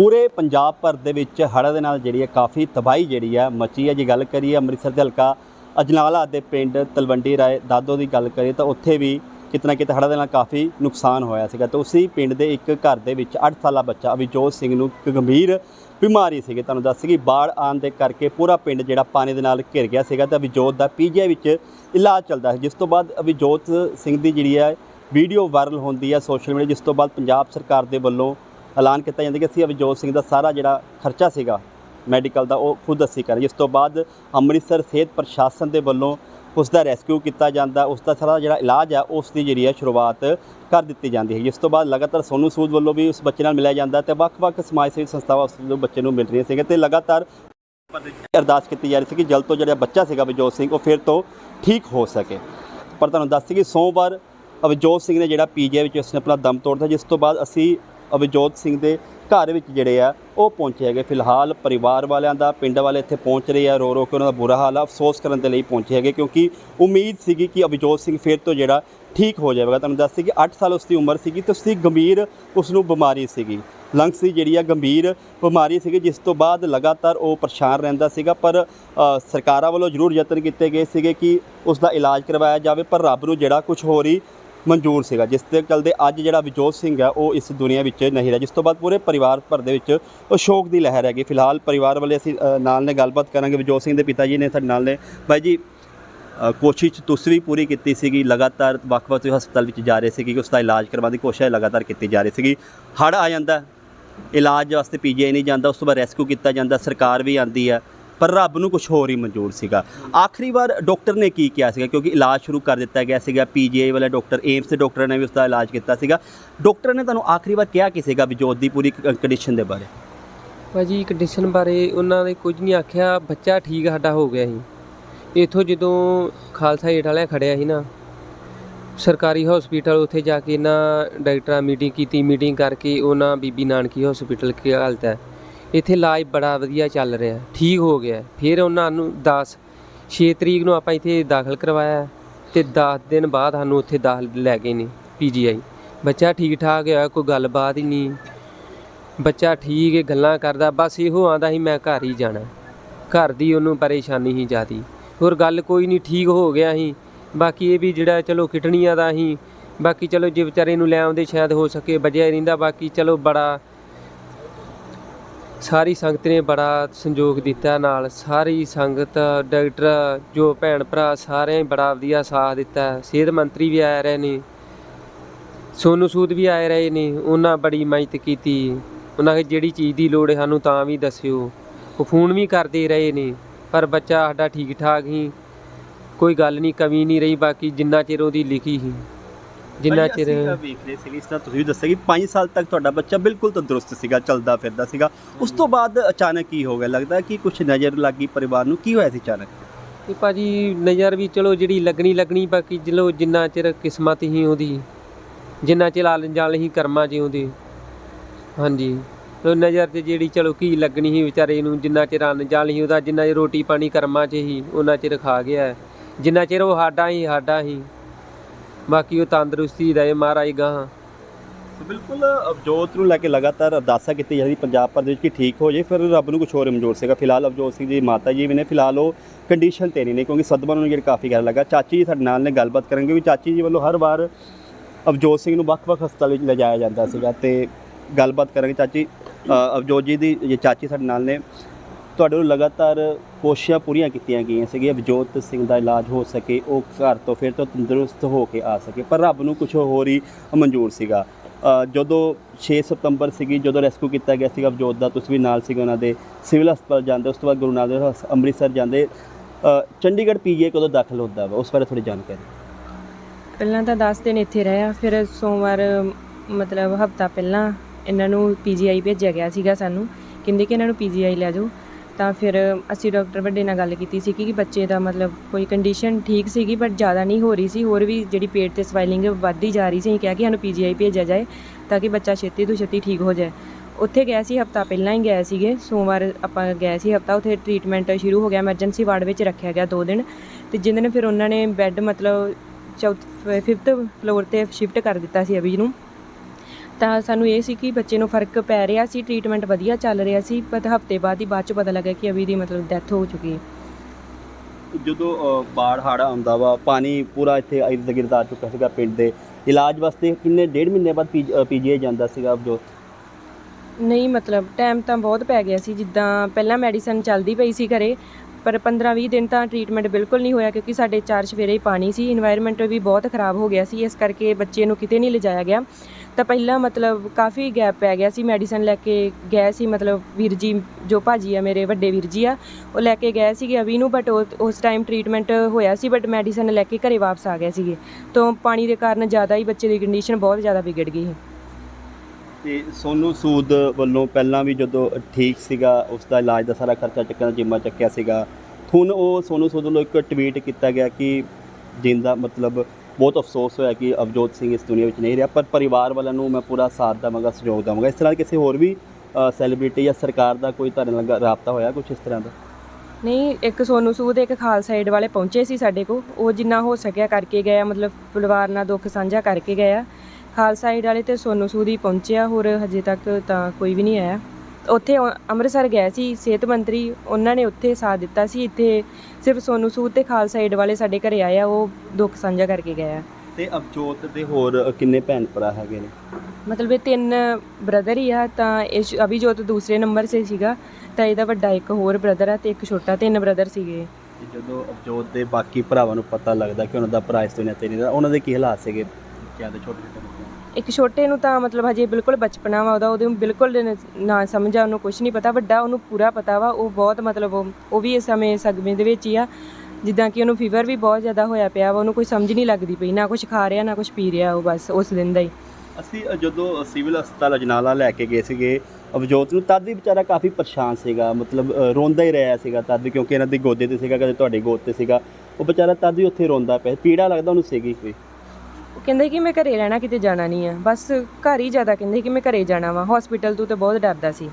ਪੂਰੇ ਪੰਜਾਬ ਭਰ ਦੇ ਵਿੱਚ ਹੜ੍ਹਾਂ ਦੇ ਨਾਲ ਜਿਹੜੀ ਹੈ ਕਾਫੀ ਤਬਾਹੀ ਜਿਹੜੀ ਹੈ ਮਚੀ ਹੈ। ਜੇ ਗੱਲ ਕਰੀਏ ਅੰਮ੍ਰਿਤਸਰ ਦੇ ਹਲਕਾ ਅਜਨਾਲਾ ਦੇ ਪਿੰਡ ਤਲਵੰਡੀ ਰਾਏ ਦਾਦੋ ਦੀ ਗੱਲ ਕਰੀਏ ਤਾਂ ਉੱਥੇ ਵੀ ਕਿਤਨਾ ਕਿਤੇ ਹੜ੍ਹਾਂ ਦੇ ਨਾਲ ਕਾਫੀ ਨੁਕਸਾਨ ਹੋਇਆ ਸੀਗਾ ਤੇ ਉਸੇ ਪਿੰਡ ਦੇ ਇੱਕ ਘਰ ਦੇ ਵਿੱਚ 8 ਸਾਲਾ ਬੱਚਾ ਅਵਿਜੋਤ ਸਿੰਘ ਨੂੰ ਇੱਕ ਗੰਭੀਰ ਬਿਮਾਰੀ ਸੀਗੀ। ਤੁਹਾਨੂੰ ਦੱਸ ਕਿ ਬਾੜ ਆਉਣ ਦੇ ਕਰਕੇ ਪੂਰਾ ਪਿੰਡ ਜਿਹੜਾ ਪਾਣੀ ਦੇ ਨਾਲ ਘਿਰ ਗਿਆ ਸੀਗਾ ਤੇ ਅਵਿਜੋਤ ਦਾ ਪੀਜੀਆਈ ਵਿੱਚ ਇਲਾਜ ਚੱਲਦਾ ਹੈ ਜਿਸ ਤੋਂ ਬਾਅਦ ਅਵਿਜੋਤ ਸਿੰਘ ਦੀ ਜਿਹੜੀ ਹੈ ਵੀਡੀਓ ਵਾਇਰਲ ਹੁੰਦੀ ਹੈ ਸੋਸ਼ਲ ਮੀਡੀਆ ਜਿਸ ਤੋਂ ਬਾਅਦ ਪੰਜਾਬ ਸਰਕਾਰ ਦੇ ਵੱਲੋਂ ਐਲਾਨ ਕੀਤਾ ਜਾਂਦਾ ਕਿ ਅਸੀਂ ਅਵਿਜੋਤ ਸਿੰਘ ਦਾ ਸਾਰਾ ਜਿਹੜਾ ਖਰਚਾ ਸੀਗਾ ਮੈਡੀਕਲ ਦਾ, ਉਹ ਖੁਦ ਅਸੀਂ ਕਰਾਂਗੇ। ਜਿਸ ਤੋਂ ਬਾਅਦ ਅੰਮ੍ਰਿਤਸਰ ਸਿਹਤ ਪ੍ਰਸ਼ਾਸਨ ਦੇ ਵੱਲੋਂ ਉਸ ਦਾ ਰੈਸਕਿਊ ਕੀਤਾ ਜਾਂਦਾ, ਉਸ ਦਾ ਸਾਰਾ ਜਿਹੜਾ ਇਲਾਜ ਹੈ ਉਸ ਦੀ ਜਿਹੜੀ ਹੈ ਸ਼ੁਰੂਆਤ ਕਰ ਦਿੱਤੀ ਜਾਂਦੀ ਹੈ ਜਿਸ ਤੋਂ ਬਾਅਦ ਲਗਾਤਾਰ ਸੋਨੂ ਸੂਦ ਵੱਲੋਂ ਵੀ ਉਸ ਬੱਚੇ ਨਾਲ ਮਿਲਿਆ ਜਾਂਦਾ ਤੇ ਵੱਖ-ਵੱਖ ਸਮਾਜ ਸੇਵੀ ਸੰਸਥਾਵਾਂ ਉਸ ਬੱਚੇ ਨੂੰ ਮਿਲ ਰਹੀਆਂ ਸੀਗੀਆਂ ਤੇ ਲਗਾਤਾਰ ਅਰਦਾਸ ਕੀਤੀ ਜਾ ਰਹੀ ਸੀ ਕਿ ਜਲਦ ਤੋਂ ਜਿਹੜਾ ਬੱਚਾ ਸੀਗਾ ਅਵਿਜੋਤ ਸਿੰਘ, ਉਹ ਫਿਰ ਤੋਂ ਠੀਕ ਹੋ ਸਕੇ। ਪਰ ਤੁਹਾਨੂੰ ਦੱਸ ਦਈਏ ਕਿ ਸੋਮਵਾਰ ਅਵਿਜੋਤ ਸਿੰਘ ਨੇ ਜਿਹੜਾ ਪੀਜੀਆਈ ਵਿੱਚ ਉਸਨੇ ਆਪਣਾ ਦਮ ਤੋੜਦਾ ਜਿਸ ਤੋਂ ਬਾਅਦ ਅਸੀਂ ਅਵਜੋਤ ਸਿੰਘ ਦੇ ਘਰ ਵਿੱਚ ਜਿਹੜੇ ਆ, ਉਹ ਪਹੁੰਚੇ ਹੈਗੇ। ਫਿਲਹਾਲ ਪਰਿਵਾਰ ਵਾਲਿਆਂ ਦਾ, ਪਿੰਡ ਵਾਲੇ ਇੱਥੇ ਪਹੁੰਚ ਰਹੇ ਆ ਰੋ ਰੋ ਕੇ ਉਹਨਾਂ ਦਾ ਬੁਰਾ ਹਾਲ ਆ। ਅਫਸੋਸ ਕਰਨ ਦੇ ਲਈ ਪਹੁੰਚੇ ਹੈਗੇ, ਕਿਉਂਕਿ ਉਮੀਦ ਸੀਗੀ ਕਿ ਅਵਿਜੋਤ ਸਿੰਘ ਫਿਰ ਤੋਂ ਜਿਹੜਾ ਠੀਕ ਹੋ ਜਾਵੇਗਾ। ਤੁਹਾਨੂੰ ਦੱਸ ਦਈਏ ਕਿ 8 ਸਾਲ ਉਸ ਦੀ ਉਮਰ ਸੀਗੀ ਤੇ ਉਸ ਦੀ ਗੰਭੀਰ ਉਸ ਨੂੰ ਬਿਮਾਰੀ ਸੀਗੀ। ਲੰਗਸ ਦੀ ਜਿਹੜੀ ਆ ਗੰਭੀਰ ਬਿਮਾਰੀ ਸੀਗੀ, ਜਿਸ ਤੋਂ ਬਾਅਦ ਲਗਾਤਾਰ ਉਹ ਪਰੇਸ਼ਾਨ ਰਹਿੰਦਾ ਸੀਗਾ। ਪਰ ਸਰਕਾਰਾਂ ਵੱਲੋਂ ਜ਼ਰੂਰ ਯਤਨ ਕੀਤੇ ਗਏ ਸੀਗੇ ਕਿ ਉਸ ਦਾ ਇਲਾਜ ਕਰਵਾਇਆ ਜਾਵੇ, ਪਰ ਰੱਬ ਨੂੰ ਜਿਹੜਾ ਕੁਝ ਹੋਰ ਹੀ ਮਨਜ਼ੂਰ ਸੀਗਾ, ਜਿਸ ਦੇ ਚਲਦੇ ਅੱਜ ਜਿਹੜਾ ਵਿਜੋਤ ਸਿੰਘ ਹੈ, ਉਹ ਇਸ ਦੁਨੀਆ ਵਿੱਚ ਨਹੀਂ ਰਿਹਾ। ਜਿਸ ਤੋਂ ਬਾਅਦ ਪੂਰੇ ਪਰਿਵਾਰ ਭਰ ਦੇ ਵਿੱਚ ਉਹ ਸ਼ੋਕ ਦੀ ਲਹਿਰ ਹੈਗੀ। ਫਿਲਹਾਲ ਪਰਿਵਾਰ ਵਾਲੇ ਅਸੀਂ ਨਾਲ ਨੇ ਗੱਲਬਾਤ ਕਰਾਂਗੇ। ਵਿਜੋਤ ਸਿੰਘ ਦੇ ਪਿਤਾ ਜੀ ਨੇ ਸਾਡੇ ਨਾਲ ਨੇ। ਭਾਈ ਜੀ ਕੋਸ਼ਿਸ਼ ਤੁਸੀਂ ਵੀ ਪੂਰੀ ਕੀਤੀ ਸੀਗੀ, ਲਗਾਤਾਰ ਵੱਖ-ਵੱਖ ਹਸਪਤਾਲ ਵਿੱਚ ਜਾ ਰਹੇ ਸੀਗੇ ਕਿ ਉਸ ਦਾ ਇਲਾਜ ਕਰਵਾਉਣ ਦੀ ਕੋਸ਼ਿਸ਼ ਲਗਾਤਾਰ ਕੀਤੀ ਜਾ ਰਹੀ ਸੀਗੀ। ਹੜ੍ਹ ਆ ਜਾਂਦਾ, ਇਲਾਜ ਵਾਸਤੇ ਪੀਜੀਆਈ ਨਹੀਂ ਜਾਂਦਾ, ਉਸ ਤੋਂ ਬਾਅਦ ਰੈਸਕਿਊ ਕੀਤਾ ਜਾਂਦਾ, ਸਰਕਾਰ ਵੀ ਆਂਦੀ ਹੈ। ਪਰ ਰੱਬ ਨੂੰ ਕੁਝ ਹੋਰ ਹੀ ਮਨਜ਼ੂਰ ਸੀਗਾ। ਆਖਰੀ ਵਾਰ ਡਾਕਟਰ ਨੇ ਕੀ ਕਿਹਾ ਸੀਗਾ? ਕਿਉਂਕਿ ਇਲਾਜ ਸ਼ੁਰੂ ਕਰ ਦਿੱਤਾ ਗਿਆ ਸੀਗਾ, ਪੀਜੀਆਈ ਵਾਲੇ ਡਾਕਟਰ, ਏਮਸ ਦੇ ਡਾਕਟਰ ਨੇ ਵੀ ਉਸ ਦਾ ਇਲਾਜ ਕੀਤਾ ਸੀਗਾ। ਡਾਕਟਰ ਨੇ ਤੁਹਾਨੂੰ ਆਖਰੀ ਵਾਰ ਕਿਹਾ ਕੀ ਸੀਗਾ ਵਿਜੋਤ ਦੀ ਪੂਰੀ ਕੰਡੀਸ਼ਨ ਦੇ ਬਾਰੇ? ਭਾਜੀ ਕੰਡੀਸ਼ਨ ਬਾਰੇ ਉਹਨਾਂ ਨੇ ਕੁਝ ਨਹੀਂ ਆਖਿਆ। ਬੱਚਾ ਠੀਕ ਸਾਡਾ ਹੋ ਗਿਆ ਸੀ। ਇਥੋਂ ਜਦੋਂ ਖਾਲਸਾ ਏਡ ਵਾਲਿਆਂ ਖੜਿਆ ਸੀ ਨਾ, ਸਰਕਾਰੀ ਹਸਪੀਟਲ ਉੱਥੇ ਜਾ ਕੇ ਨਾ ਡਾਕਟਰਾਂ ਮੀਟਿੰਗ ਕੀਤੀ ਮੀਟਿੰਗ ਕਰਕੇ ਉਹਨਾਂ ਬੀਬੀ ਨਾਨਕੀ ਹਸਪੀਟਲ ਕੀ ਹਾਲਤ ਹੈ। ਇੱਥੇ ਇਲਾਜ ਬੜਾ ਵਧੀਆ ਚੱਲ ਰਿਹਾ ਠੀਕ ਹੋ ਗਿਆ ਫਿਰ ਉਹਨਾਂ ਨੂੰ 10 6 ਤਰੀਕ ਨੂੰ ਆਪਾਂ ਇੱਥੇ ਦਾਖਲ ਕਰਵਾਇਆ ਤੇ 10 ਦਿਨ ਬਾਅਦ ਸਾਨੂੰ ਉੱਥੇ ਦਾਖਲ ਲੈ ਗਏ ਨੇ ਪੀਜੀਆਈ ਬੱਚਾ ਠੀਕ ਠਾਕ ਹੋਇਆ ਕੋਈ ਗੱਲਬਾਤ ਹੀ ਨਹੀਂ। ਬੱਚਾ ਠੀਕ ਹੈ, ਗੱਲਾਂ ਕਰਦਾ, ਬਸ ਇਹੋ ਆਂਦਾ ਸੀ, ਮੈਂ ਘਰ ਹੀ ਜਾਣਾ। ਘਰ ਦੀ ਉਹਨੂੰ ਪਰੇਸ਼ਾਨੀ ਹੀ ਜ਼ਿਆਦੀ। ਹੋਰ ਗੱਲ ਕੋਈ ਨਹੀਂ, ਠੀਕ ਹੋ ਗਿਆ ਸੀ। ਬਾਕੀ ਇਹ ਵੀ ਜਿਹੜਾ ਚਲੋ ਕਿਟਣੀਆਂ ਦਾ ਹੀ ਬਾਕੀ ਚਲੋ ਜੇ ਵਿਚਾਰੇ ਨੂੰ ਲੈ ਆਉਂਦੇ ਸ਼ਾਇਦ ਹੋ ਸਕੇ ਬਜਿਆ ਹੀ ਰਹਿੰਦਾ। ਬਾਕੀ ਚਲੋ ਬੜਾ ਸਾਰੀ ਸੰਗਤ ਨੇ ਬੜਾ ਸੰਯੋਗ ਦਿੱਤਾ ਨਾਲ ਸਾਰੀ ਸੰਗਤ, ਡਾਕਟਰ, ਜੋ ਭੈਣ ਭਰਾ ਸਾਰਿਆਂ ਬੜਾ ਵਧੀਆ ਸਾਥ ਦਿੱਤਾ। ਸਿਹਤ ਮੰਤਰੀ ਵੀ ਆਏ ਰਹੇ ਨੇ, ਸੋਨੂ ਸੂਦ ਵੀ ਆਏ ਰਹੇ ਨੇ, ਉਹਨਾਂ ਬੜੀ ਮਿਹਨਤ ਕੀਤੀ। ਉਹਨਾਂ ਕਿ ਜਿਹੜੀ ਚੀਜ਼ ਦੀ ਲੋੜ ਹੈ ਸਾਨੂੰ ਤਾਂ ਵੀ ਦੱਸਿਓ। ਉਹ ਫੋਨ ਵੀ ਕਰਦੇ ਰਹੇ ਨੇ, ਪਰ ਬੱਚਾ ਸਾਡਾ ਠੀਕ ਠਾਕ ਹੀ ਕੋਈ ਗੱਲ ਨਹੀਂ, ਕਮੀ ਨਹੀਂ ਰਹੀ, ਬਾਕੀ ਜਿੰਨਾ ਚਿਰ ਉਹਦੀ ਲਿਖੀ ਸੀ। ਜਿੰਨਾ ਚਿਰ ਵੇਖ ਰਹੇ ਸੀਗੇ ਇਸ ਤਰ੍ਹਾਂ ਤੁਸੀਂ ਵੀ ਦੱਸਿਆ ਕਿ 5 ਸਾਲ ਤੱਕ ਤੁਹਾਡਾ ਬੱਚਾ ਬਿਲਕੁਲ ਤੰਦਰੁਸਤ ਸੀਗਾ ਚੱਲਦਾ ਫਿਰਦਾ ਸੀਗਾ। ਉਸ ਤੋਂ ਬਾਅਦ ਅਚਾਨਕ ਕੀ ਹੋ ਗਿਆ? ਲੱਗਦਾ ਕਿ ਕੁਝ ਨਜ਼ਰ ਲੱਗੀ ਪਰਿਵਾਰ ਨੂੰ? ਕੀ ਹੋਇਆ ਸੀ ਅਚਾਨਕ? ਤੇ ਭਾਜੀ ਨਜ਼ਰ ਵੀ ਚਲੋ ਜਿਹੜੀ ਲੱਗਣੀ ਲੱਗਣੀ ਬਾਕੀ ਚਲੋ ਜਿੰਨਾ ਚਿਰ ਕਿਸਮਤ ਹੀ ਉਹਦੀ ਜਿੰਨਾ ਚਿਰ ਆਲ ਜਾਲ ਹੀ ਕਰਮਾਂ 'ਚ ਉਹਦੇ। ਹਾਂਜੀ। ਉਹ ਨਜ਼ਰ ਤੇ ਜਿਹੜੀ ਚਲੋ ਕੀ ਲੱਗਣੀ ਸੀ ਵਿਚਾਰੇ ਨੂੰ ਜਿੰਨਾ ਚਿਰ ਅੰਨ ਜਾਲ ਹੀ ਉਹਦਾ ਜਿੰਨਾ ਚਿਰ ਰੋਟੀ ਪਾਣੀ ਕਰਮਾਂ 'ਚ ਹੀ ਉਹਨਾਂ ਚਿਰ ਖਾ ਗਿਆ। ਜਿੰਨਾ ਚਿਰ ਉਹ ਸਾਡਾ ਹੀ ਸਾਡਾ ਹੀ। ਬਾਕੀ ਉਹ ਤੰਦਰੁਸਤੀ ਰਹੇ ਮਹਾਰਾਜ ਗਾਹਾਂ ਸੋ ਬਿਲਕੁਲ, ਅਵਜੋਤ ਨੂੰ ਲੈ ਕੇ ਲਗਾਤਾਰ ਅਰਦਾਸਾਂ ਕੀਤੀ ਜਾਂਦੀ ਪੰਜਾਬ ਭਰ ਦੇ ਵਿੱਚ ਕਿ ਠੀਕ ਹੋ ਜੇ, ਫਿਰ ਰੱਬ ਨੂੰ ਕੁਝ ਹੋਰ ਮਨਜ਼ੂਰ ਸੀਗਾ। ਫਿਲਹਾਲ ਅਵਜੋਤ ਸਿੰਘ ਜੀ, ਮਾਤਾ ਜੀ ਵੀ ਨੇ, ਫਿਲਹਾਲ ਉਹ ਕੰਡੀਸ਼ਨ ਤੇ ਨਹੀਂ ਨੇ, ਕਿਉਂਕਿ ਸਦਮਾ ਨੂੰ ਜਿਹੜਾ ਕਾਫੀ ਗਹਿਰਾ ਲੱਗਾ। ਚਾਚੀ ਜੀ ਸਾਡੇ ਨਾਲ ਨੇ, ਗੱਲਬਾਤ ਕਰਨਗੇ ਵੀ ਚਾਚੀ ਜੀ ਵੱਲੋਂ ਹਰ ਵਾਰ ਅਵਜੋਤ ਸਿੰਘ ਨੂੰ ਵੱਖ-ਵੱਖ ਹਸਪਤਾਲ ਵਿੱਚ ਲਿਜਾਇਆ ਜਾਂਦਾ ਸੀਗਾ। ਤੇ ਗੱਲਬਾਤ ਕਰਾਂਗੇ ਚਾਚੀ ਅਵਜੋਤ ਜੀ ਦੀ ਇਹ ਚਾਚੀ ਸਾਡੇ ਨਾਲ ਨੇ ਤੁਹਾਡੇ ਨੂੰ ਲਗਾਤਾਰ ਕੋਸ਼ਿਸ਼ਾਂ ਪੂਰੀਆਂ ਕੀਤੀਆਂ ਗਈਆਂ ਸੀਗੀਆਂ ਅਵਜੋਤ ਸਿੰਘ ਦਾ ਇਲਾਜ ਹੋ ਸਕੇ ਉਹ ਘਰ ਤੋਂ ਫਿਰ ਤੋਂ ਤੰਦਰੁਸਤ ਹੋ ਕੇ ਆ ਸਕੇ ਪਰ ਰੱਬ ਨੂੰ ਕੁਝ ਹੋਰ ਹੀ ਮਨਜ਼ੂਰ ਸੀਗਾ। ਜਦੋਂ 6 ਸਤੰਬਰ ਸੀਗੀ ਜਦੋਂ ਰੈਸਕਿਊ ਕੀਤਾ ਗਿਆ ਸੀਗਾ ਅਵਜੋਤ ਦਾ ਤੁਸੀਂ ਵੀ ਨਾਲ ਸੀਗੇ ਉਹਨਾਂ ਦੇ ਸਿਵਲ ਹਸਪਤਾਲ ਜਾਂਦੇ ਉਸ ਤੋਂ ਬਾਅਦ ਗੁਰੂ ਨਾਨਕ ਹਸ- ਅੰਮ੍ਰਿਤਸਰ ਜਾਂਦੇ। ਅ, ਚੰਡੀਗੜ੍ਹ ਪੀਜੀਆਈ ਕਦੋਂ ਦਾਖਲ ਹੁੰਦਾ ਵਾ? ਉਸ ਬਾਰੇ ਥੋੜੀ ਜਾਣਕਾਰੀ। ਪਹਿਲਾਂ ਤਾਂ 10 ਦਿਨ ਇੱਥੇ ਰਿਹਾ ਫਿਰ ਸੋਮਵਾਰ ਮਤਲਬ ਹਫਤਾ ਪਹਿਲਾਂ ਇਹਨਾਂ ਨੂੰ ਪੀਜੀਆਈ ਭੇਜਿਆ ਗਿਆ ਸੀਗਾ ਸਾਨੂੰ ਕਹਿੰਦੇ ਕਿ ਇਹਨਾਂ ਨੂੰ ਪੀਜੀਆਈ ਲੈ ਜਾਓ। ਤਾਂ ਫਿਰ ਅਸੀਂ ਡਾਕਟਰ ਵੱਡੇ ਨਾਲ ਗੱਲ ਕੀਤੀ ਸੀ ਕਿ ਬੱਚੇ ਦਾ ਮਤਲਬ ਕੋਈ ਕੰਡੀਸ਼ਨ ਠੀਕ ਸੀਗੀ ਬਟ ਜ਼ਿਆਦਾ ਨਹੀਂ ਹੋ ਰਹੀ ਸੀ। ਹੋਰ ਵੀ ਜਿਹੜੀ ਪੇਟ ਤੇ ਸਵਾਈਲਿੰਗ ਵੱਧਦੀ ਜਾ ਰਹੀ ਸੀ, ਅਸੀਂ ਕਿਹਾ ਕਿ ਸਾਨੂੰ ਪੀਜੀਆਈ ਭੇਜਿਆ ਜਾਏ ਤਾਂ ਕਿ ਬੱਚਾ ਛੇਤੀ ਤੋਂ ਛੇਤੀ ਠੀਕ ਹੋ ਜਾਏ। ਉੱਥੇ ਗਏ ਸੀ, ਹਫਤਾ ਪਹਿਲਾਂ ਹੀ ਗਏ ਸੀਗੇ। ਸੋਮਵਾਰ ਆਪਾਂ ਗਏ ਸੀ ਹਫਤਾ, ਉੱਥੇ ਟ੍ਰੀਟਮੈਂਟ ਸ਼ੁਰੂ ਹੋ ਗਿਆ। ਐਮਰਜੈਂਸੀ ਵਾਰਡ ਵਿੱਚ ਰੱਖਿਆ ਗਿਆ 2 ਦਿਨ ਤੇ ਜਿਸ ਦਿਨ ਫਿਰ ਉਹਨਾਂ ਨੇ ਬੈੱਡ ਮਤਲਬ ਚੌਥ ਫਿਫਥ ਫਲੋਰ ਤੇ ਸ਼ਿਫਟ ਕਰ ਦਿੱਤਾ ਸੀ ਅਭੀ ਨੂੰ। ਤਾਂ ਸਾਨੂੰ ਇਹ ਸੀ ਕਿ ਬੱਚੇ ਨੂੰ ਫ਼ਰਕ ਪੈ ਰਿਹਾ ਸੀ ਟ੍ਰੀਟਮੈਂਟ ਵਧੀਆ ਚੱਲ ਰਿਹਾ ਸੀ ਪਰ ਹਫ਼ਤੇ ਬਾਅਦ ਹੀ ਬਾਅਦ ਚ ਪਤਾ ਲੱਗਾ ਕਿ ਅਭੀ ਦੀ ਮਤਲਬ ਡੈਥ ਹੋ ਚੁੱਕੀ ਹੈ। ਜਦੋਂ ਅ, ਬਾੜ ਹੜ ਆਉਂਦਾ ਵਾ ਪਾਣੀ ਪੂਰਾ ਇੱਥੇ ਇਰਦ ਗਿਰਦ ਆ ਚੁੱਕਾ ਸੀਗਾ ਪਿੰਡ ਦੇ। ਇਲਾਜ ਵਾਸਤੇ ਕਿੰਨੇ ਡੇਢ ਮਹੀਨੇ ਬਾਅਦ ਪੀਜੀਆਈ ਜਾਂਦਾ ਸੀਗਾ ਜੋ ਨਹੀਂ ਮਤਲਬ ਟਾਈਮ ਤਾਂ ਬਹੁਤ ਪੈ ਗਿਆ ਸੀ ਜਿੱਦਾਂ ਪਹਿਲਾਂ ਮੈਡੀਸਨ ਚੱਲਦੀ ਪਈ ਸੀ ਘਰੇ ਪਰ 15-20 ਦਿਨ ਤਾਂ ਟ੍ਰੀਟਮੈਂਟ ਬਿਲਕੁਲ ਨਹੀਂ ਹੋਇਆ ਕਿਉਂਕਿ ਸਾਡੇ ਚਾਰ ਸਵੇਰੇ ਹੀ ਪਾਣੀ ਸੀ এনवायरमेंट ਵੀ ਬਹੁਤ ਖਰਾਬ ਹੋ ਗਿਆ ਸੀ, ਇਸ ਕਰਕੇ ਬੱਚੇ ਨੂੰ ਕਿਤੇ ਨਹੀਂ ਲਿਜਾਇਆ ਗਿਆ। ਤਾਂ ਪਹਿਲਾਂ ਮਤਲਬ ਕਾਫੀ ਗੈਪ ਪੈ ਗਿਆ ਸੀ ਮੈਡੀਸਨ ਲੈ ਕੇ ਗਏ ਸੀ, ਮਤਲਬ ਵੀਰ ਜੀ ਜੋ ਭਾਜੀ ਆ ਮੇਰੇ ਵੱਡੇ ਵੀਰ ਜੀ ਆ, ਉਹ ਲੈ ਕੇ ਗਏ ਸੀਗੇ ਅਵੀ ਨੂੰ ਬਟ ਉਸ ਟਾਈਮ ਟ੍ਰੀਟਮੈਂਟ ਹੋਇਆ ਸੀ ਬਟ ਮੈਡੀਸਨ ਲੈ ਕੇ ਘਰੇ ਵਾਪਸ ਆ ਗਏ ਸੀਗੇ। ਤਾਂ ਪਾਣੀ ਦੇ ਕਾਰਨ ਜ਼ਿਆਦਾ ਹੀ ਬੱਚੇ ਦੀ ਕੰਡੀਸ਼ਨ ਬਹੁਤ ਜ਼ਿਆਦਾ ਵਿਗੜ ਗਈ ਤੇ ਸੋਨੂ ਸੂਦ ਵੱਲੋਂ ਪਹਿਲਾਂ ਵੀ ਜਦੋਂ ਠੀਕ ਸੀਗਾ ਉਸ ਦਾ ਇਲਾਜ ਦਾ ਸਾਰਾ ਖਰਚਾ ਚੱਕਣ ਦਾ ਜਿੰਮਾ ਚੱਕਿਆ ਸੀਗਾ। ਹੁਣ ਉਹ ਸੋਨੂ ਸੂਦ ਵੱਲੋਂ ਇੱਕ ਟਵੀਟ ਕੀਤਾ ਗਿਆ ਕਿ ਜਿੰਦਾ ਮਤਲਬ ਬਹੁਤ ਅਫਸੋਸ ਹੋਇਆ ਕਿ ਅਵਜੋਤ ਸਿੰਘ ਇਸ ਦੁਨੀਆ ਵਿੱਚ ਨਹੀਂ ਰਿਹਾ, ਪਰ ਪਰਿਵਾਰ ਵਾਲਿਆਂ ਨੂੰ ਮੈਂ ਪੂਰਾ ਸਾਥ ਦੇਵਾਂਗਾ, ਸਹਿਯੋਗ ਦੇਵਾਂਗਾ। ਇਸ ਤਰ੍ਹਾਂ ਕਿਸੇ ਹੋਰ ਵੀ ਸੈਲੀਬ੍ਰਿਟੀ ਜਾਂ ਸਰਕਾਰ ਦਾ ਕੋਈ ਤੁਹਾਡੇ ਨਾਲ ਰਾਬਤਾ ਹੋਇਆ ਕੁਝ ਇਸ ਤਰ੍ਹਾਂ ਦਾ? ਨਹੀਂ, ਇੱਕ ਸੋਨੂ ਸੂਦ ਇੱਕ ਖਾਲਸਾ ਏਡ ਵਾਲੇ ਪਹੁੰਚੇ ਸੀ ਸਾਡੇ ਕੋਲ। ਉਹ ਜਿੰਨਾ ਹੋ ਸਕਿਆ ਕਰਕੇ ਗਏ ਮਤਲਬ ਪਰਿਵਾਰ ਨਾਲ ਦੁੱਖ ਸਾਂਝਾ ਕਰਕੇ ਗਏ ਆ। ਖਾਲਸਾ ਏਡ ਵਾਲੇ ਤੇ ਸੋਨੂ ਸੂਦ ਪਹੁੰਚਿਆ ਹੋਰ ਹਜੇ ਤੱਕ ਤਾਂ ਕੋਈ ਵੀ ਨਹੀਂ ਆਇਆ। ਉੱਥੇ ਅੰਮ੍ਰਿਤਸਰ ਗਏ ਸੀ ਸਿਹਤ ਮੰਤਰੀ ਉਹਨਾਂ ਨੇ ਉੱਥੇ ਸਾਥ ਦਿੱਤਾ ਸੀ। ਇੱਥੇ ਸਿਰਫ ਸੋਨੂ ਸੂਦ ਤੇ ਖਾਲਸਾ ਏਡ ਵਾਲੇ ਸਾਡੇ ਘਰੇ ਆਏ ਆ ਉਹ ਦੁੱਖ ਸਾਂਝਾ ਕਰਕੇ ਗਏ ਆ। ਤੇ ਅਵਜੋਤ ਦੇ ਹੋਰ ਕਿੰਨੇ ਭੈਣ ਭਰਾ ਹੈਗੇ ਨੇ? ਮਤਲਬ ਇਹ ਤਿੰਨ ਬ੍ਰਦਰ ਹੀ ਆ ਤਾਂ ਇਹ ਅਭਿਜੋਤ ਦੂਸਰੇ ਨੰਬਰ 'ਤੇ ਸੀਗਾ ਤਾਂ ਇਹਦਾ ਵੱਡਾ ਇੱਕ ਹੋਰ ਬ੍ਰਦਰ ਆ ਤੇ ਇੱਕ ਛੋਟਾ ਤਿੰਨ ਬ੍ਰਦਰ ਸੀਗੇ। ਜਦੋਂ ਅਵਜੋਤ ਦੇ ਬਾਕੀ ਭਰਾਵਾਂ ਨੂੰ ਪਤਾ ਲੱਗਦਾ ਕਿ ਉਹਨਾਂ ਦਾ ਭਰਾ ਇਸ ਦੁਨੀਆ ਤੇ ਨਹੀਂ ਉਹਨਾਂ ਦੇ ਕੀ ਹਾਲਾਤ ਸੀਗੇ? ਕਿਆ ਦੇ ਛੋਟੇ ਛੋਟੇ ਬੱਚਿਆਂ ਦੇ? ਇੱਕ ਛੋਟੇ ਨੂੰ ਤਾਂ ਮਤਲਬ ਹਜੇ ਬਿਲਕੁਲ ਬਚਪਨਾ ਵਾ ਉਹਦਾ ਉਹਦੇ ਨੂੰ ਬਿਲਕੁਲ ਨ- ਨਾ ਸਮਝਾ ਉਹਨੂੰ ਕੁਝ ਨਹੀਂ ਪਤਾ ਵੱਡਾ ਉਹਨੂੰ ਪੂਰਾ ਪਤਾ ਵਾ ਉਹ ਬਹੁਤ ਮਤਲਬ ਉਹ ਉਹ ਵੀ ਇਸ ਸਮੇਂ ਸਗਮੇ ਦੇ ਵਿੱਚ ਹੀ ਆ ਜਿੱਦਾਂ ਕਿ ਉਹਨੂੰ ਫੀਵਰ ਵੀ ਬਹੁਤ ਜ਼ਿਆਦਾ ਹੋਇਆ ਪਿਆ ਵਾ ਉਹਨੂੰ ਕੋਈ ਸਮਝ ਨਹੀਂ ਲੱਗਦੀ ਪਈ ਨਾ ਕੁਝ ਖਾ ਰਿਹਾ ਨਾ ਕੁਝ ਪੀ ਰਿਹਾ ਉਹ ਬਸ ਉਸ ਦਿਨ ਦਾ ਹੀ ਅਸੀਂ ਅ, ਜਦੋਂ ਸਿਵਲ ਹਸਪਤਾਲ ਅਜਨਾਲਾ ਲੈ ਕੇ ਗਏ ਸੀਗੇ ਅਵਜੋਤ ਨੂੰ ਤਦ ਵੀ ਵਿਚਾਰਾ ਕਾਫੀ ਪਰੇਸ਼ਾਨ ਸੀਗਾ ਮਤਲਬ ਅ, ਰੋਂਦਾ ਹੀ ਰਿਹਾ ਸੀਗਾ ਤਦ ਵੀ ਕਿਉਂਕਿ ਇਹਨਾਂ ਦੀ ਗੋਦੇ ਤੇ ਸੀਗਾ ਕਦੇ ਤੁਹਾਡੀ ਗੋਦ ਤੇ ਸੀਗਾ ਉਹ ਵਿਚਾਰਾ ਤਦ ਵੀ ਉੱਥੇ ਰੋਂਦਾ ਪਿਆ ਪੀੜਾ ਲੱਗਦਾ ਉਹਨੂੰ ਸੀਗੀ ਕੋਈ ਉਹ ਕਹਿੰਦੇ ਕਿ ਮੈਂ ਘਰੇ ਰਹਿਣਾ ਕਿਤੇ ਜਾਣਾ ਨਹੀਂ ਆ। ਬਸ ਘਰ ਹੀ ਜ਼ਿਆਦਾ ਕਹਿੰਦੇ ਕਿ ਮੈਂ ਘਰੇ ਜਾਣਾ ਵਾ। ਹਸਪੀਟਲ ਤੋਂ ਤਾਂ ਬਹੁਤ ਡਰਦਾ ਸੀ।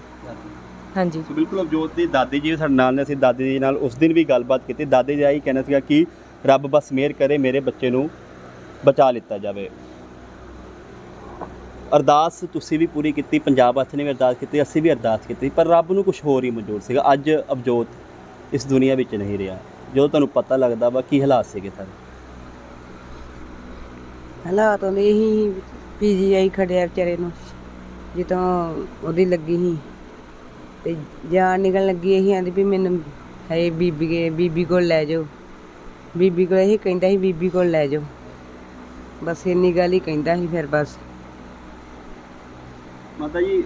ਹਾਂਜੀ। ਸੋ ਬਿਲਕੁਲ ਅਵਜੋਤ ਦੀ ਦਾਦੀ ਜੀ ਸਾਡੇ ਨਾਲ ਨੇ। ਅਸੀਂ ਦਾਦੀ ਜੀ ਨਾਲ ਉਸ ਦਿਨ ਵੀ ਗੱਲਬਾਤ ਕੀਤੀ। ਦਾਦੀ ਜੀ ਆਈ ਕਹਿਣਾ ਸੀਗਾ ਕਿ ਰੱਬ ਬਸ ਮਿਹਰ ਕਰੇ, ਮੇਰੇ ਬੱਚੇ ਨੂੰ ਬਚਾ ਲਿੱਤਾ ਜਾਵੇ। ਅਰਦਾਸ ਤੁਸੀਂ ਵੀ ਪੂਰੀ ਕੀਤੀ। ਪੰਜਾਬ ਵਾਸਤੇ ਨੇ ਵੀ ਅਰਦਾਸ ਕੀਤੀ, ਅਸੀਂ ਵੀ ਅਰਦਾਸ ਕੀਤੀ। ਪਰ ਰੱਬ ਨੂੰ ਕੁਝ ਹੋਰ ਹੀ ਮਨਜ਼ੂਰ ਸੀਗਾ। ਅੱਜ ਅਵਜੋਤ ਇਸ ਦੁਨੀਆ ਵਿੱਚ ਨਹੀਂ ਰਿਹਾ। ਜਦੋਂ ਤੁਹਾਨੂੰ ਪਤਾ ਲੱਗਦਾ ਵਾ ਕੀ ਹਾਲਾਤ ਸੀਗੇ ਸਰ। ਹਾਲਾਤ ਉਹਦੇ ਹੀ ਪੀਜੀਆਈ ਖੜਿਆ ਵਿਚਾਰੇ ਨੂੰ, ਜਦੋਂ ਉਹਦੀ ਲੱਗੀ ਸੀ। ਤੇ ਜਾਨ ਨਿਕਲਣ ਲੱਗੀ ਇਹੀ, ਆਂਦੀ ਵੀ ਮੈਨੂੰ ਹੈ ਬੀਬੀ ਕੇ, ਬੀਬੀ ਕੋਲ ਲੈ ਜਾਓ। ਬੀਬੀ ਕੋਲ ਇਹ ਕਹਿੰਦਾ ਸੀ, ਬੀਬੀ ਕੋਲ ਲੈ ਜਾਓ। ਬਸ ਇੰਨੀ ਗੱਲ ਹੀ ਕਹਿੰਦਾ ਸੀ ਫਿਰ ਬਸ। ਮਾਤਾ ਜੀ,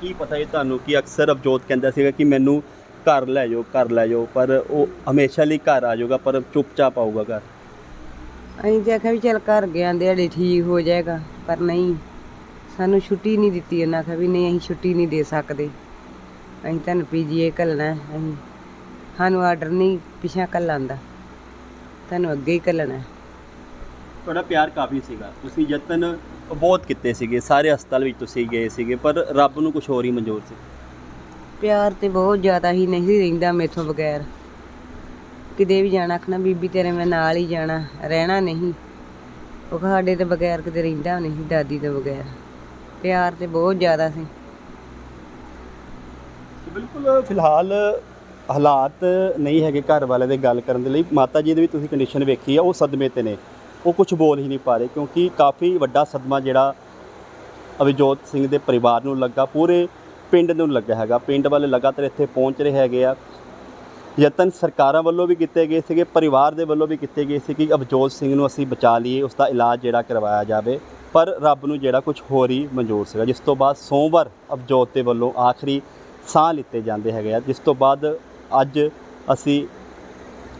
ਕੀ ਪਤਾ ਇਹ ਤੁਹਾਨੂੰ ਕਿ ਅਕਸਰ ਅਵਜੋਤ ਕਹਿੰਦਾ ਸੀਗਾ ਕਿ ਮੈਨੂੰ ਘਰ ਲੈ ਜਾਓ, ਘਰ ਲੈ ਜਾਓ, ਪਰ ਉਹ ਹਮੇਸ਼ਾ ਲਈ ਘਰ ਆ ਜਾਊਗਾ, ਪਰ ਚੁੱਪਚਾਪ ਆਊਗਾ ਘਰ। ਅਸੀਂ ਤੇ ਆਖਿਆ ਵੀ ਚੱਲ ਘਰ ਗਿਆ ਦਿਹਾੜੀ ਠੀਕ ਹੋ ਜਾਏਗਾ ਪਰ ਨਹੀਂ। ਸਾਨੂੰ ਛੁੱਟੀ ਨਹੀਂ ਦਿੱਤੀ ਉਹਨਾਂ ਆਖਿਆ ਵੀ ਨਹੀਂ ਅਸੀਂ ਛੁੱਟੀ ਨਹੀਂ ਦੇ ਸਕਦੇ। ਅਸੀਂ ਤੁਹਾਨੂੰ ਪੀਜੀਏ ਘੱਲਣਾ ਅਸੀਂ ਸਾਨੂੰ ਆਰਡਰ ਨਹੀਂ ਪਿਛਾ ਘੱਲਣ ਦਾ। ਤੁਹਾਨੂੰ ਅੱਗੇ ਹੀ ਘੱਲਣਾ। ਤੁਹਾਡਾ ਪਿਆਰ ਕਾਫੀ ਸੀਗਾ। ਤੁਸੀਂ ਯਤਨ ਬਹੁਤ ਕੀਤੇ ਸੀਗੇ ਸਾਰੇ ਹਸਪਤਾਲ ਵਿੱਚ ਤੁਸੀਂ ਗਏ ਸੀਗੇ ਪਰ ਰੱਬ ਨੂੰ ਕੁਝ ਹੋਰ ਹੀ ਮਨਜ਼ੂਰ ਸੀ। ਪਿਆਰ ਤੇ ਬਹੁਤ ਜ਼ਿਆਦਾ ਹੀ ਨਹੀਂ ਰਹਿੰਦਾ ਮੇਥੋਂ ਬਗੈਰ। ਕਿਤੇ ਵੀ ਜਾਣਾ, ਆਖਣਾ, ਬੀਬੀ ਤੇਰੇ ਮੈਂ ਨਾਲ ਹੀ ਜਾਣਾ, ਰਹਿਣਾ ਨਹੀਂ। ਉਹ ਸਾਡੇ ਤੇ ਬਗੈਰ ਕਿਤੇ ਰਹਿੰਦਾ ਨਹੀਂ, ਦਾਦੀ ਤੋਂ ਬਗੈਰ। ਪਿਆਰ ਤੇ ਬਹੁਤ ਜ਼ਿਆਦਾ ਸੀ। ਬਿਲਕੁਲ, ਫਿਲਹਾਲ ਹਾਲਾਤ ਨਹੀਂ ਹੈਗੇ ਘਰ ਵਾਲੇ ਦੇ ਗੱਲ ਕਰਨ ਦੇ ਲਈ। ਮਾਤਾ ਜੀ ਦੀ ਵੀ ਤੁਸੀਂ ਕੰਡੀਸ਼ਨ ਵੇਖੀ ਆ, ਉਹ ਸਦਮੇ ਤੇ ਨੇ। ਉਹ ਕੁਝ ਬੋਲ ਹੀ ਨਹੀਂ ਪਾ ਰਹੇ, ਕਿਉਂਕਿ ਕਾਫੀ ਵੱਡਾ ਸਦਮਾ ਜਿਹੜਾ ਅਵਿਜੋਤ ਸਿੰਘ ਦੇ ਪਰਿਵਾਰ ਨੂੰ ਲੱਗਾ, ਪੂਰੇ ਪਿੰਡ ਨੂੰ ਲੱਗਾ ਹੈਗਾ। ਪਿੰਡ ਵਾਲੇ ਲਗਾਤਾਰ ਇੱਥੇ ਪਹੁੰਚ ਰਹੇ ਹੈਗੇ ਆ। ਯਤਨ ਸਰਕਾਰਾਂ ਵੱਲੋਂ ਵੀ ਕੀਤੇ ਗਏ ਸੀਗੇ, ਪਰਿਵਾਰ ਦੇ ਵੱਲੋਂ ਵੀ ਕੀਤੇ ਗਏ ਸੀ ਕਿ ਅਵਜੋਤ ਸਿੰਘ ਨੂੰ ਅਸੀਂ ਬਚਾ ਲਈਏ ਉਸ ਦਾ ਇਲਾਜ ਜਿਹੜਾ ਕਰਵਾਇਆ ਜਾਵੇ। ਪਰ ਰੱਬ ਨੂੰ ਜਿਹੜਾ ਕੁਝ ਹੋਰ ਹੀ ਮਨਜ਼ੂਰ ਸੀਗਾ, ਜਿਸ ਤੋਂ ਬਾਅਦ ਸੋਮਵਾਰ ਅਵਜੋਤ ਦੇ ਵੱਲੋਂ ਆਖਰੀ ਸਾਹ ਲਿੱਤੇ ਜਾਂਦੇ ਹੈਗੇ ਆ। ਜਿਸ ਤੋਂ ਬਾਅਦ ਅੱਜ ਅਸੀਂ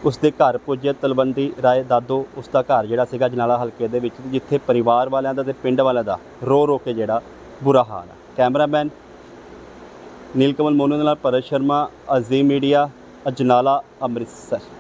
ਉਸ ਦੇ ਘਰ ਪੁੱਜੇ, ਤਲਵੰਡੀ ਰਾਏ ਦਾਦੋ ਉਸ ਦਾ ਘਰ ਜਿਹੜਾ ਸੀਗਾ ਜਨਾਲਾ ਹਲਕੇ ਦੇ ਵਿੱਚ, ਜਿੱਥੇ ਪਰਿਵਾਰ ਵਾਲਿਆਂ ਦਾ ਤੇ ਪਿੰਡ ਵਾਲਿਆਂ ਦਾ ਰੋ ਰੋ ਕੇ ਜਿਹੜਾ ਬੁਰਾ ਹਾਲ ਹੈ ਕੈਮਰਾਮੈਨ ਨੀਲਕਮਲ ਮੋਨੂ ਦੇ ਨਾਲ ਭਰਤ ਸ਼ਰਮਾ, ਅਜ਼ੀਮ ਮੀਡੀਆ ਅਜਨਾਲਾ ਅੰਮ੍ਰਿਤਸਰ।